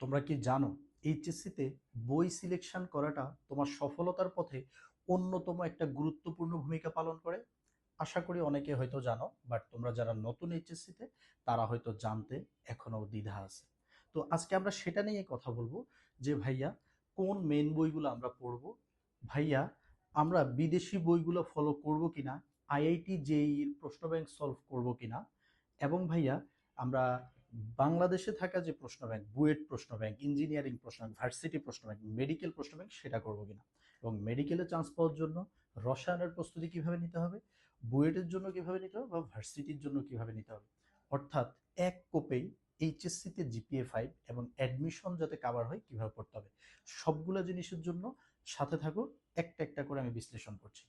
তোমরা কি জানো, এইচএসসিতে বই সিলেকশন করাটা তোমার সফলতার পথে অন্যতম একটা গুরুত্বপূর্ণ ভূমিকা পালন করে? আশা করি অনেকে হয়তো জানো বাট তোমরা যারা নতুন এইচএসসিতে, তারা হয়তো জানতে এখনও দ্বিধা আছে। তো আজকে আমরা সেটা নিয়ে কথা বলব যে, ভাইয়া, কোন মেন বইগুলো আমরা পড়ব? ভাইয়া, আমরা বিদেশি বইগুলো ফলো করব কিনা? আইআইটি জেই প্রশ্ন ব্যাংক সলভ করব কিনা? এবং ভাইয়া, আমরা বাংলাদেশে থাকা যে প্রশ্ন ব্যাংক, বুয়েট প্রশ্ন ব্যাংক, ইঞ্জিনিয়ারিং প্রশ্ন ব্যাংক, ভার্সিটি প্রশ্ন ব্যাংক, মেডিকেল প্রশ্ন ব্যাংক, সেটা করব কিনা? এবং মেডিকেলে চান্স পাওয়ার জন্য রসায়নের প্রস্তুতি কীভাবে নিতে হবে? বুয়েটের জন্য কীভাবে নিতে হবে? বা ভার্সিটির জন্য কীভাবে নিতে হবে? অর্থাৎ এক কোপেই এইচএসসিতে জিপিএ ফাইভ এবং অ্যাডমিশন যাতে কাভার হয়, কীভাবে পড়তে হবে? সবগুলো জিনিসের জন্য সাথে থাকো, একটা একটা করে আমি বিশ্লেষণ করছি।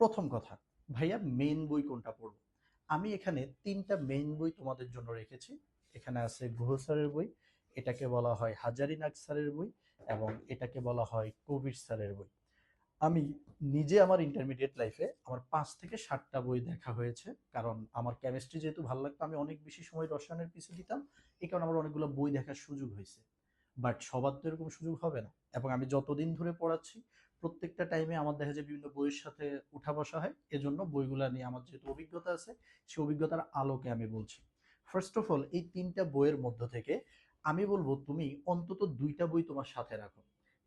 প্রথম কথা, ভাইয়া মেইন বই কোনটা পড়ব? আমি এখানে তিনটা মেইন বই তোমাদের জন্য রেখেছি। এখানে আছে গুহ স্যারের বই, এটাকে বলা হয় হাজারি নাগ স্যারের বই এবং এটাকে বলা হয় কবির স্যারের বই। আমি নিজে আমার ইন্টারমিডিয়েট লাইফে আমার পাঁচ থেকে সাতটা বই দেখা হয়েছে, কারণ আমার কেমিস্ট্রি যেহেতু ভালো লাগতো, আমি অনেক বেশি সময় রসায়নের পিছু দিতাম, এই কারণে আমার অনেকগুলো বই দেখার সুযোগ হয়েছে। বাট সবার তো এরকম সুযোগ হবে না এবং আমি যতদিন ধরে পড়াচ্ছি, প্রত্যেকটা টাইমে আমার দেখা যায় বিভিন্ন বইয়ের সাথে উঠা বসা হয়, এজন্য বইগুলা নিয়ে আমার যেহেতু অভিজ্ঞতা আছে, সেই অভিজ্ঞতার আলোকে আমি বলছি। ফার্স্ট অফ অল এই তিনটা বইয়ের মধ্য থেকে আমি বলব তুমি অন্তত দুইটা বই তোমার সাথে রাখো।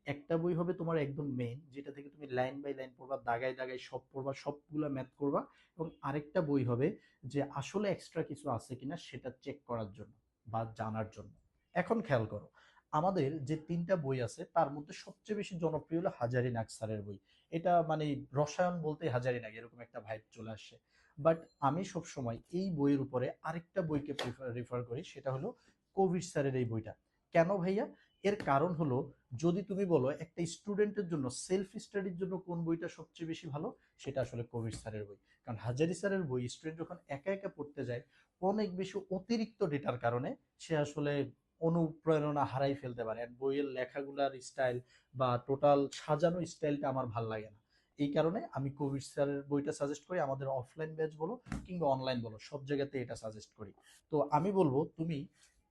একটা বই হবে তোমার একদম মেইন যেটা থেকে তুমি লাইন বাই লাইন পড়বা, দাগায় দাগায় সব পড়বা, সবগুলো ম্যাথ করবা এবং আরেকটা বই হবে যে আসলে এক্সট্রা কিছু আছে কিনা সেটা চেক করার জন্য বা জানার জন্য। এখন খেয়াল করো, আমাদের যে তিনটা বই আছে তার মধ্যে সবচেয়ে বেশি জনপ্রিয় হলো হাজারি নাগ স্যারের বই। এটা মানে রসায়ন বলতে হাজারি নাগ এরকম একটা ভাইব চলে আসে। বাট আমি সব সময় এই বইয়ের উপরে আরেকটা বইকে রেফার করি, সেটা হলো কোভিড স্যারের এই বইটা। কেন ভাইয়া? এর কারণ হলো, যদি তুমি বলো একটা স্টুডেন্টের জন্য সেলফ স্টাডির জন্য কোন বইটা সবচেয়ে বেশি ভালো, সেটা আসলে কোভিড স্যারের বই। কারণ হাজারি স্যারের বই স্টুডেন্ট যখন একা একা পড়তে যায়, অনেক বেশি অতিরিক্ত ডেটার কারণে সে আসলে অনুপ্রেরণা হারাই ফেলতে পারে। বইয়ের লেখাগুলার স্টাইল বা টোটাল সাজানো স্টাইলটা আমার ভালো লাগে না। এই কারণে আমি কবির স্যারের বইটা সাজেস্ট করি, আমাদের অফলাইন ব্যাচ বলো কিংবা অনলাইন বলো, সব জায়গাতে এটা সাজেস্ট করি। তো আমি বলব, তুমি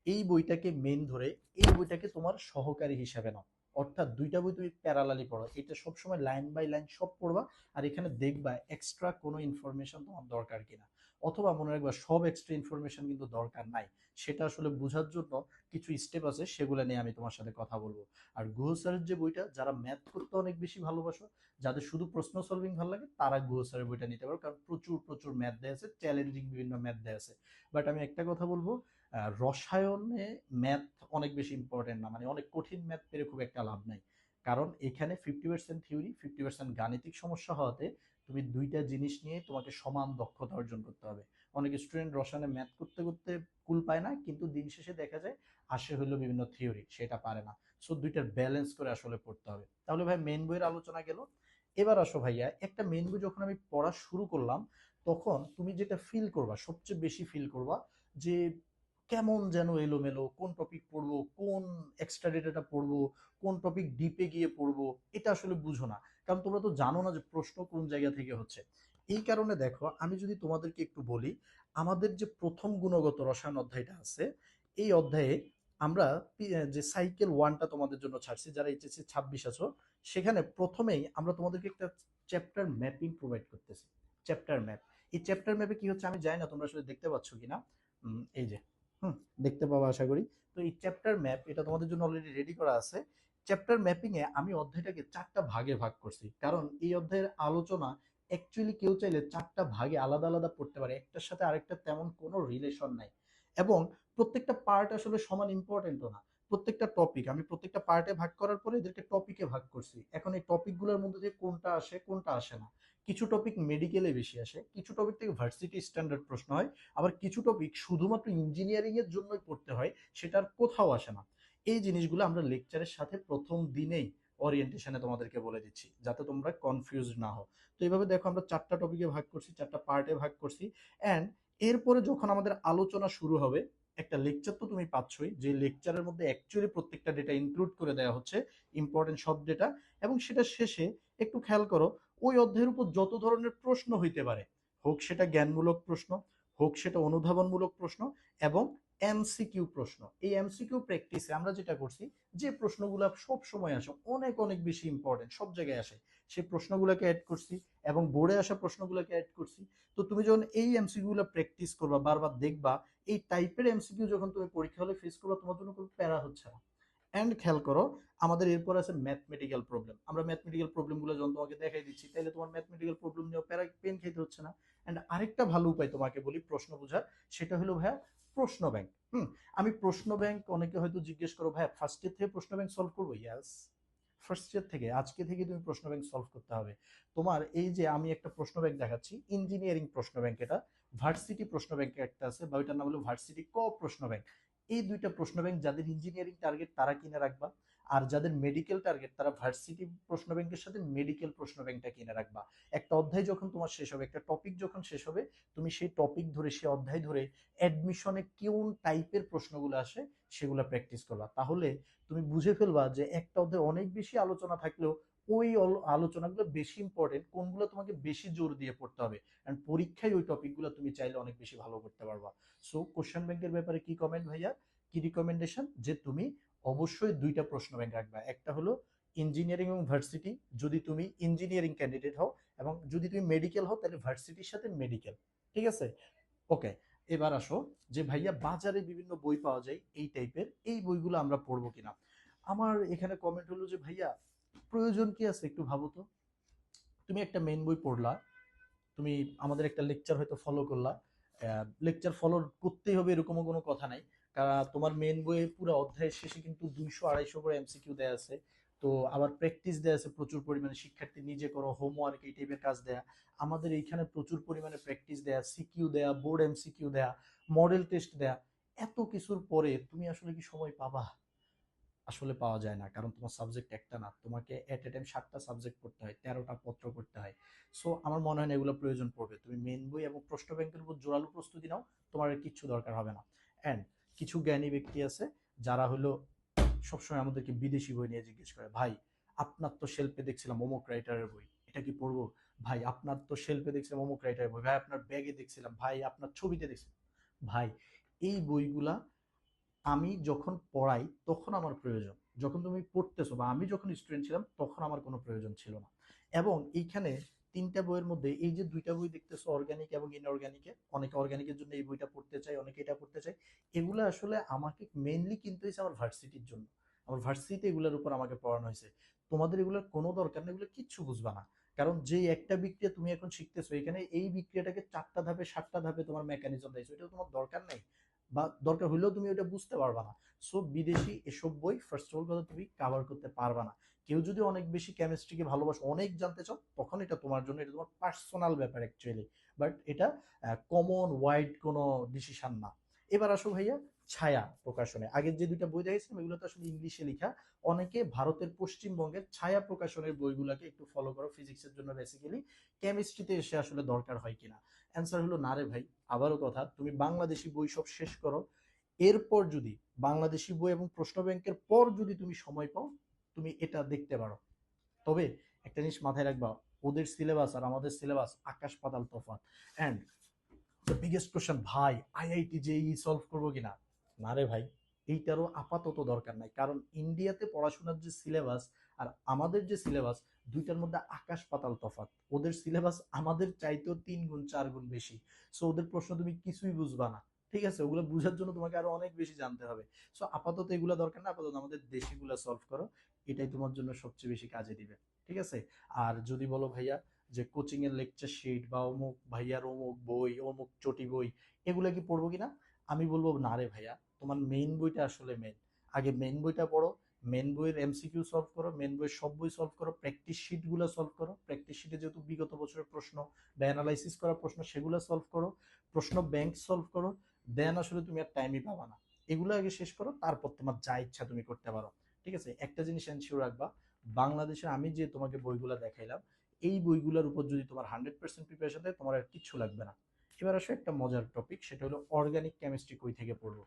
এই বইটাকে মেন ধরে, এই বইটাকে তোমার সহকারী হিসাবে নাও। অর্থাৎ দুইটা বই তুমি প্যারালালি পড়ো। এটা সবসময় লাইন বাই লাইন সব পড়বা, আর এখানে দেখবা এক্সট্রা কোনো ইনফরমেশন তোমার দরকার কিনা। অথবা মনে রাখবা সব এক্সট্রা ইনফরমেশন কিন্তু দরকার নাই। সেটা আসলে বোঝার জন্য কিছু স্টেপ আছে, সেগুলো নিয়ে আমি তোমার সাথে কথা বলব। আর গুহ স্যারের যে বইটা, যারা ম্যাথ করতে অনেক বেশি ভালোবাসো, যাদের শুধু প্রশ্ন সলভিং ভালো লাগে, তারা গুহ স্যারের বইটা নিতে পারো। কারণ প্রচুর প্রচুর ম্যাথ দেওয়া আছে চ্যালেঞ্জিং বিভিন্ন ম্যাথ দেওয়া আছে। বাট আমি একটা কথা বলব রসায়নে ম্যাথ অনেক বেশি ইম্পর্টেন্ট না। মানে অনেক কঠিন ম্যাথ পেরে খুব একটা লাভ নাই। কারণ এখানে fifty percent theory fifty percent গাণিতিক সমস্যা হওয়াতে তুমি দুইটা জিনিস নিয়ে তোমাকে সমান দক্ষতা অর্জন করতে হবে। অনেক স্টুডেন্ট রসায়নে ম্যাথ করতে করতে কুল পায় না, কিন্তু দিন শেষে দেখা যায় আসে হইল বিভিন্ন থিওরি সেটা পারে না। সো দুইটার ব্যালেন্স করে আসলে পড়তে হবে। তাহলে ভাই মেন বইয়ের আলোচনা গেল। এবার আসো ভাইয়া, একটা মেন বই যখন আমি পড়া শুরু করলাম, তখন তুমি যেটা ফিল করবা, সবচেয়ে বেশি ফিল করবা যে কেমন যেন এলোমেলো? কোন টপিক পড়ব? কোন এক্সট্রা ডেটাটা পড়ব? কোন টপিক ডিপে গিয়ে পড়ব? এটা আসলে বুঝো না। কারণ তোমরা তো জানো না যে প্রশ্ন কোন জায়গা থেকে হচ্ছে। এই কারণে দেখো, আমি যদি তোমাদেরকে একটু বলি, আমাদের যে প্রথম গুণগত রসায়ন অধ্যায়টা আছে, এই অধ্যায়ে আমরা যে সাইকেল ওয়ানটা তোমাদের জন্য ছাড়ছি, যারা এইচএসসি ছাব্বিশ আছো, সেখানে প্রথমেই আমরা তোমাদেরকে একটা চ্যাপ্টার ম্যাপিং প্রোভাইড করতেছি। চ্যাপ্টার ম্যাপ এই চ্যাপ্টার ম্যাপে কি হচ্ছে আমি জানি না, তোমরা আসলে দেখতে পাচ্ছ কিনা? এই যে। দেখতে পাবো আশা করি। তো এই চ্যাপ্টার ম্যাপ এটা তোমাদের জন্য অলরেডি রেডি করা আছে। চ্যাপ্টার ম্যাপিং এ আমি অধ্যায়টাকে চারটা ভাগে ভাগ করছি। কারণ এই অধ্যায়ের আলোচনা অ্যাকচুয়ালি কেউ চাইলে চারটা ভাগে আলাদা আলাদা পড়তে পারে। একটার সাথে আরেকটা তেমন কোনো রিলেশন নাই। এবং প্রত্যেকটা পার্ট আসলে সমান ইম্পর্টেন্টও না। প্রত্যেকটা টপিক আমি প্রত্যেকটা পার্টে ভাগ করার পরে এদেরকে টপিকে ভাগ করছি। এখন এই টপিকগুলোর মধ্যে দিয়ে কোনটা আসে কোনটা আসে না। কিছু টপিক মেডিকেলে বেশি আসে, কিছু টপিক থেকে ভার্সিটি স্ট্যান্ডার্ড প্রশ্ন হয়, আবার কিছু টপিক শুধুমাত্র ইঞ্জিনিয়ারিং এর জন্যই পড়তে হয়, সেটার কোথাও আসে না। এই জিনিসগুলো আমরা লেকচারের সাথে প্রথম দিনেই ওরিয়েন্টেশনে তোমাদেরকে বলে দিচ্ছি, যাতে তোমরা কনফিউজ না হও। তো এইভাবে দেখো আমরা চারটা টপিকে ভাগ করছি, চারটা পার্টে ভাগ করছি অ্যান্ড এরপরে যখন আমাদের আলোচনা শুরু হবে একটা লেকচার তো তুমি পাচ্ছই, যে লেকচারের মধ্যে অ্যাকচুয়ালি প্রত্যেকটা ডেটা ইনক্লুড করে দেওয়া হচ্ছে ইম্পর্টেন্ট সব ডেটা এবং সেটা শেষে একটু খেয়াল করো, ওই অধ্যায়ের উপর যত ধরনের প্রশ্ন হইতে পারে, হোক সেটা জ্ঞানমূলক প্রশ্ন, হোক সেটা অনুধাবনমূলক প্রশ্ন, এবং এমসিকিউ প্রশ্ন। এই এমসিকিউ প্র্যাকটিসে আমরা যেটা করছি, যে প্রশ্নগুলো সব সময় আসে, অনেক অনেক বেশি ইম্পর্টেন্ট সব জায়গায় আসে। সেই প্রশ্নগুলোকে অ্যাড করছি এবং বোর্ডে আসা প্রশ্নগুলোকে অ্যাড করছি। তো তুমি যখন এই এমসিকিউগুলো প্র্যাকটিস করবা, বারবার দেখবা, এই টাইপের এমসিকিউ যখন তুমি পরীক্ষা হলে ফেস করবা, তোমার জন্য কোনো প্যারা হচ্ছে না। অ্যান্ড খেয়াল করো, আমাদের এরপর আছে ম্যাথমেটিক্যাল প্রবলেম আমরা ম্যাথমেটিক্যাল প্রবলেমগুলো যখন তোমাকে দেখাই দিচ্ছি তাহলে তোমার ম্যাথমেটিক্যাল প্রবলেম নিয়েও প্যারা পেন খেতে হচ্ছে না। অ্যান্ড আরেকটা ভালো উপায় তোমাকে বলি প্রশ্ন বোঝার, সেটা হলো ভাইয়া প্রশ্ন ব্যাংক হুম, আমি প্রশ্ন ব্যাংক অনেকে হয়তো জিজ্ঞেস করো, ভাইয়া ফার্স্ট ইয়ার থেকে প্রশ্ন ব্যাংক সলভ করব? ইয়াস ফার্স্ট ইয়ার থেকে, আজকে থেকে তুমি প্রশ্ন ব্যাংক সলভ করতে হবে। তোমার এই যে আমি একটা প্রশ্ন ব্যাংক দেখাচ্ছি ইঞ্জিনিয়ারিং প্রশ্ন ব্যাংক এটা ভার্সিটি প্রশ্ন ব্যাংক একটা আছে, বা ওইটার নাম হলো ভার্সিটি ক প্রশ্ন ব্যাংক এই দুইটা প্রশ্ন ব্যাংক যাদের ইঞ্জিনিয়ারিং টার্গেট তারা কিনে রাখবা। আর যাদের মেডিকেল টার্গেট তারা ভার্সিটি প্রশ্ন ব্যাংকের সাথে মেডিকেল প্রশ্ন ব্যাংকটা কিনে রাখবা। একটা অধ্যায় যখন তোমার শেষ হবে, একটা টপিক যখন শেষ হবে, তুমি সেই টপিক ধরে, সেই অধ্যায় ধরে অ্যাডমিশনে কোন টাইপের প্রশ্নগুলো আসে, সেগুলো প্র্যাকটিস করবা। তাহলে তুমি বুঝে ফেলবা যে একটা অধ্যায় অনেক বেশি আলোচনা থাকলেও ওই আলোচনাগুলো বেশি ইম্পর্টেন্ট কোনগুলো তোমাকে বেশি জোর দিয়ে পড়তে হবে। অ্যান্ড পরীক্ষায় ওই টপিকগুলো তুমি চাইলে অনেক বেশি ভালো করতে পারবা। সো কোশ্চেন ব্যাংকের ব্যাপারে কি কমেন্ট ভাইয়া? কি রিকমেন্ডেশন যে তুমি অবশ্যই দুইটা প্রশ্ন ব্যাংক রাখবা। একটা হলো ইঞ্জিনিয়ারিং এবং ভার্সিটি যদি তুমি ইঞ্জিনিয়ারিং ক্যান্ডিডেট হও এবং যদি তুমি মেডিকেল হও, তাহলে ভার্সিটির সাথে মেডিকেল ঠিক আছে? ওকে এবার আসো যে ভাইয়া বাজারে বিভিন্ন বই পাওয়া যায় এই টাইপের এই বইগুলো আমরা পড়ব কিনা? আমার এখানে কমেন্ট হলো যে, ভাইয়া, প্রয়োজন কি আছে একটু ভাবো তো? তুমি একটা মেন বই পড়লা, তুমি আমাদের একটা লেকচার হয়তো ফলো করলা। লেকচার ফলো করতেই হবে এরকমও কোনো কথা নাই। কারণ তোমার মেন বইয়ে পুরো অধ্যায়ের শেষে কিন্তু দুইশো, আড়াইশো করে এমসিকিউ দেওয়া আছে। তো আবার প্র্যাকটিস দেওয়া আছে প্রচুর পরিমাণে। শিক্ষার্থী নিজে করো হোমওয়ার্ক এই টাইপের কাজ দেয়া। আমাদের এইখানে প্রচুর পরিমাণে প্র্যাকটিস দেয়া সিকিউ দেয়া বোর্ড এমসিকিউ দেয়া মডেল টেস্ট দেয়া। এত কিছুর পরে তুমি আসলে কি সময় পাবা? আসলে পাওয়া যায় না, কারণ তোমার সাবজেক্ট একটা না। তোমাকে এট এ টাইম সাতটা সাবজেক্ট পড়তে হয়, তেরোটা পত্র পড়তে হয়। সো আমার মনে হয় না এগুলো প্রয়োজন পড়বে। তুমি মেন বই এবং প্রশ্ন ব্যাংকের উপর জোরালো প্রস্তুতি নাও, তোমার কিচ্ছু দরকার হবে না। অ্যান্ড কিছু জ্ঞানী ব্যক্তি আছে যারা হলো সবসময় আমাদেরকে বিদেশি বই নিয়ে জিজ্ঞেস করে, ভাই, আপনার তো শেল্পে দেখছিলাম অমুক রাইটারের বই, এটা কি পড়ব? ভাই, আপনার তো শেল্পে দেখছিলাম অমুক রাইটারের বই, ভাই, আপনার ব্যাগে দেখছিলাম, ভাই, আপনার ছবিতে দেখছিলাম। ভাই, এই বইগুলা আমি যখন পড়াই তখন আমার প্রয়োজন, যখন তুমি পড়তেছো বা আমি যখন স্টুডেন্ট ছিলাম তখন আমার কোনো প্রয়োজন ছিল না। এবং এইখানে তিনটা বইয়ের মধ্যে এই যে দুইটা বই দেখতেছো অর্গানিক এবং ইনঅর্গানিকে অনেকে অর্গানিকের জন্য এই বইটা পড়তে চায়, অনেকে এটা পড়তে চায়, এগুলো আসলে আমাকে মেইনলি কিনতে হয়েছে আমার ভার্সিটির জন্য। আমার ভার্সিটিতে এগুলোর উপর আমাকে পড়ানো হয়েছে তোমাদের এগুলোর কোনো দরকার নেই, এগুলো কিচ্ছু বুঝবা না। কারণ যে একটা বিক্রিয়া তুমি এখন শিখতেছো, এখানে এই বিক্রিয়াটাকে চারটা ধাপে, সাতটা ধাপে তোমার মেকানিজম দিয়েছ এটা তোমার দরকার নেই। বা দরকার হলেও তুমি ওটা বুঝতে পারবা না। সো বিদেশি এসব বই ফার্স্ট অফ অল কথা, তুমি কাভার করতে পারবা না। কেউ যদি অনেক বেশি কেমিস্ট্রিকে ভালোবাসো, অনেক জানতে চাও, তখন এটা তোমার জন্য, এটা তোমার পার্সোনাল ব্যাপার অ্যাকচুয়ালি বাট এটা কমন ওয়াইড কোনো ডিসিশন না। এবার আসো ভাইয়া, ছায়া প্রকাশনে। আগের যে দুইটা বই দেখেছিলাম, এগুলো তো আসলে ইংলিশে লেখা। অনেকে ভারতের পশ্চিমবঙ্গের ছায়া প্রকাশনের বইগুলোকে একটু ফলো করো ফিজিক্সের জন্য বেসিক্যালি কেমিস্ট্রিতে এসে আসলে দরকার হয় কিনা। অ্যান্সার হলো, না রে ভাই, আবারও কথা, তুমি বাংলাদেশি বই সব শেষ করো। এরপর যদি, বাংলাদেশি বই এবং প্রশ্ন ব্যাংকের পর যদি তুমি সময় পাও, তুমি এটা দেখতে পারো। তবে একটা জিনিস মাথায় রাখবা, ওদের সিলেবাস আর আমাদের সিলেবাস আকাশ পাতাল তফাৎ। অ্যান্ড দ্য বিগেস্ট কোশ্চেন ভাই আইআইটি জেই সলভ করব কিনা? না রে ভাই এইটারও আপাতত দরকার নাই। কারণ ইন্ডিয়াতে পড়াশোনার যে সিলেবাস আর আমাদের যে সিলেবাস দুইটার মধ্যে আকাশ পাতাল তফাৎ। ওদের সিলেবাস আমাদের চাইতেও তিন গুণ, চার গুণ বেশি। সো ওদের প্রশ্ন তুমি কিছুই বুঝবা না। ঠিক আছে? ওগুলো বোঝার জন্য তোমাকে আরও অনেক বেশি জানতে হবে। সো আপাতত এগুলো দরকার না। আপাতত আমাদের দেশিগুলো সলভ করো। এটাই তোমার জন্য সবচেয়ে বেশি কাজে দিবে। ঠিক আছে? আর যদি বলো ভাইয়া যে কোচিং এর লেকচার শিট বা অমুক ভাইয়ার অমুক বই, অমুক চটি বই, এগুলো কি পড়ব কিনা? আমি বলব, না রে ভাইয়া। তোমার মেইন বইটা আসলে মেন আগে মেইন বইটা পড়ো মেন বইয়ের এমসিকিউ সলভ করো মেন বইয়ের সব বই সলভ করো প্র্যাকটিস শিটগুলো সলভ করো। প্র্যাকটিস শিটে যেহেতু বিগত বছরের প্রশ্ন বা অ্যানালাইসিস করা প্রশ্ন, সেগুলো সলভ করো। প্রশ্ন ব্যাংক সলভ করো দেন আসলে তুমি আর টাইমই পাবা না। এগুলো আগে শেষ করো, তারপর তোমার যা ইচ্ছা তুমি করতে পারো। ঠিক আছে? একটা জিনিস এনশিওর রাখবা, বাংলাদেশে আমি যে তোমাকে বইগুলো দেখাইলাম, এই বইগুলোর উপর যদি তোমার হান্ড্রেড পার্সেন্ট প্রিপারেশন দেয়, তোমার আর কিচ্ছু লাগবে না। এবার আসো একটা মজার টপিক সেটা হলো অর্গানিক কেমিস্ট্রি কই থেকে পড়ব?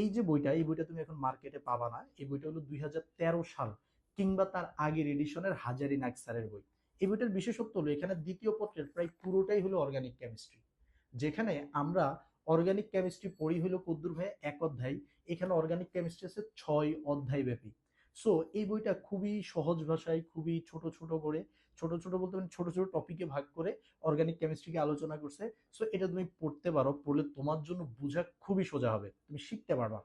এই যে বইটা, এই বইটা তুমি এখন মার্কেটে পাবা না। এই বইটা হলো দুই হাজার তেরো সাল কিংবা তার আগের এডিশনের হাজারি নাগ স্যারের বই। এই বইটার বিশেষত্ব হলো, এখানে দ্বিতীয় পত্রের প্রায় পুরোটাই হলো অর্গানিক কেমিস্ট্রি যেখানে আমরা অর্গানিক কেমিস্ট্রি পড়ি হলো কদ্দুর ভাই এক অধ্যায়, এখানে অর্গানিক কেমিস্ট্রি আছে ছয় অধ্যায় ব্যাপী সো এই বইটা খুবই সহজ ভাষায়, খুবই ছোট ছোট করে ছোট ছোট বলতে মানে ছোট ছোট টপিকে ভাগ করে অর্গানিক কেমিস্ট্রিকে আলোচনা করছে। সো এটা তুমি পড়তে পারো, পড়লে তোমার জন্য বোঝা খুবই সোজা হবে, তুমি শিখতে পারবা।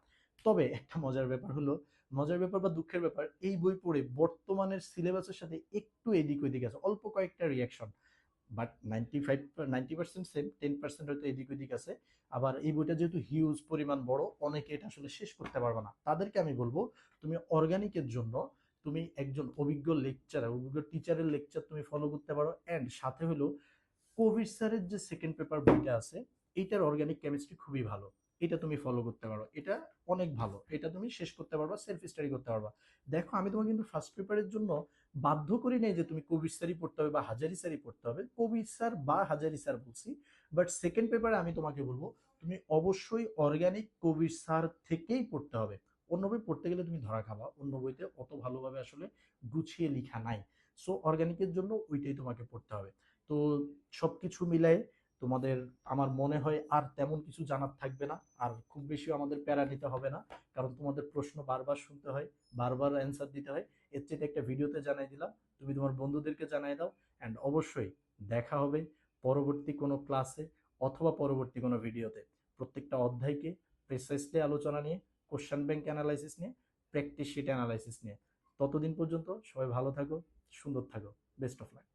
তবে একটা মজার ব্যাপার হলো, মজার ব্যাপার বা দুঃখের ব্যাপার, এই বই পড়ে বর্তমানের সিলেবাসের সাথে একটু এদিক ওদিক আছে, অল্প কয়েকটা reaction but ninety five ninety percent same ten percent হয়তো এদিক ওদিক আছে। আবার এই বইটা যেহেতু হিউজ পরিমাণ বড়, অনেকে এটা আসলে শেষ করতে পারবে না। তাদেরকে আমি বলব, তুমি অর্গানিকের জন্য তুমি একজন অভিজ্ঞ লেকচারার অভিজ্ঞ টিচারের লেকচার তুমি ফলো করতে পারো। অ্যান্ড সাথে হলো কোভিড স্যারের যে সেকেন্ড পেপার বইটা আছে এইটার অর্গানিক কেমিস্ট্রি খুবই ভালো। এটা তুমি ফলো করতে পারো। এটা অনেক ভালো। এটা তুমি শেষ করতে পারবা সেলফ স্টাডি করতে পারবা। দেখো, আমি তোমাকে কিন্তু ফার্স্ট পেপারের জন্য বাধ্য করি নাই যে তুমি কবির স্যারই পড়তে হবে বা হাজারি স্যারই পড়তে হবে। কবির স্যার বা হাজারি স্যার বলছি। বাট সেকেন্ড পেপারে আমি তোমাকে বলব, তুমি অবশ্যই অর্গানিক কবির স্যার থেকেই পড়তে হবে। অন্য বই পড়তে গেলে তুমি ধরা খাবা। অন্য বইতে অত ভালোভাবে আসলে গুছিয়ে লেখা নাই। সো অর্গানিকের জন্য ওইটাই তোমাকে পড়তে হবে। তো সব কিছু মিলায়ে তোমাদের, আমার মনে হয় আর তেমন কিছু জানার থাকবে না। আর খুব বেশি আমাদের প্যারা নিতে হবে না। কারণ তোমাদের প্রশ্ন বারবার শুনতে হয়, বারবার অ্যান্সার দিতে হয়। এর চেয়ে একটা ভিডিওতে জানাই দিলাম। তুমি তোমার বন্ধুদেরকে জানাই দাও। অ্যান্ড অবশ্যই দেখা হবে পরবর্তী কোনো ক্লাসে অথবা পরবর্তী কোনো ভিডিওতে প্রত্যেকটা অধ্যায়কে প্রেসাইসলি আলোচনা নিয়ে কোশ্চেন ব্যাংক অ্যানালাইসিস নিয়ে প্র্যাকটিস শিট অ্যানালাইসিস নিয়ে। ততদিন পর্যন্ত সবাই ভালো থাকো, সুন্দর থাকো। Best of luck